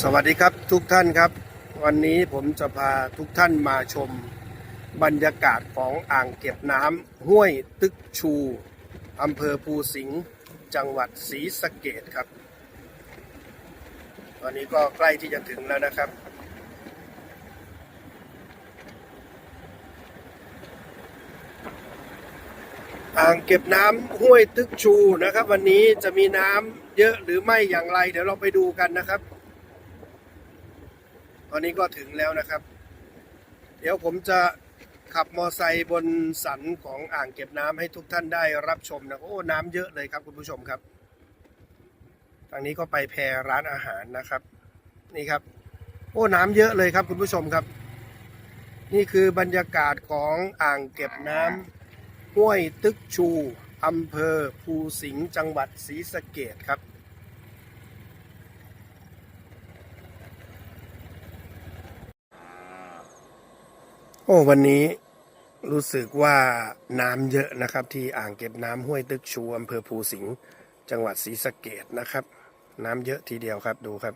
สวัสดีครับทุกท่านครับ วันนี้ผมจะพาทุกท่านมาชมบรรยากาศของอ่างเก็บน้ำห้วยตึกชูอำเภอภูสิงห์จังหวัดศรีสะเกดครับ ตอนนี้ก็ใกล้ที่จะถึงแล้วนะครับ อ่างเก็บน้ำห้วยตึกชูนะครับ วันนี้จะมีน้ำเยอะหรือไม่อย่างไร เดี๋ยวเราไปดูกันนะครับ ตอนนี้ก็ถึงแล้วนะครับ เดี๋ยวผมจะขับมอไซค์บนสันของอ่างเก็บน้ำให้ทุกท่านได้รับชมนะโอ้น้ำเยอะเลยครับคุณผู้ชมครับ ทางนี้ก็ไปแพรร้านอาหารนะครับ นี่ครับ โอ้น้ำเยอะเลยครับคุณผู้ชมครับ นี่คือบรรยากาศของอ่างเก็บน้ำห้วยตึกชูอำเภอภูสิงห์จังหวัดศรีสะเกดครับ โอ้วันนี้รู้สึกว่าน้ำเยอะนะครับ ที่อ่างเก็บน้ำห้วยตึกชูอำเภอภูสิงห์จังหวัดศรีสะเกดนะครับ น้ำเยอะทีเดียวครับดูครับ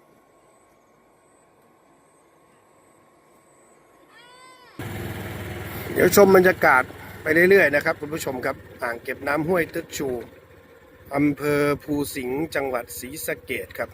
เดี๋ยวชมบรรยากาศไปเรื่อยๆนะครับคุณผู้ชมครับอ่างเก็บน้ำห้วยตึกชูอำเภอภูสิงห์จังหวัดศรีสะเกดครับ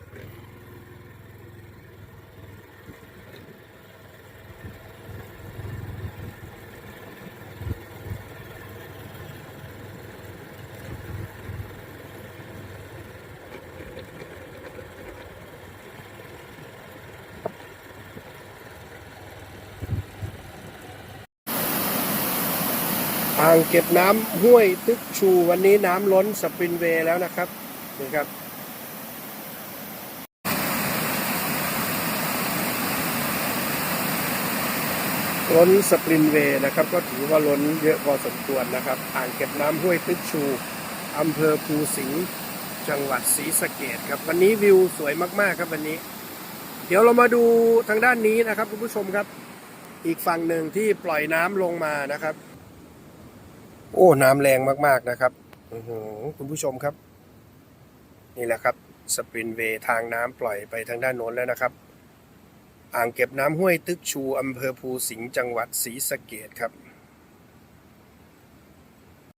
อ่างเก็บน้ำห้วยตึกชูวันนี้น้ำล้นสปรินเวย์แล้วนะครับนี่ครับล้นสปรินเวย์นะครับ ก็ถือว่าล้นเยอะพอสมควรนะครับ อ่างเก็บน้ำห้วยตึกชูอำเภอภูสิงห์จังหวัดศรีสะเกดครับ วันนี้วิวสวยมากๆครับวันนี้ เดี๋ยวเรามาดูทางด้านนี้นะครับคุณผู้ชมครับ อีกฝั่งหนึ่งที่ปล่อยน้ำลงมานะครับ โอ้น้ำแรงมากๆนะครับคุณผู้ชมครับ นี่แหละครับ สปรินเวย์ทางน้ำปล่อยไปทางด้านโน้นแล้วนะครับ อ่างเก็บน้ำห้วยตึกชูอำเภอภูสิงห์จังหวัดศรีสะเกดครับ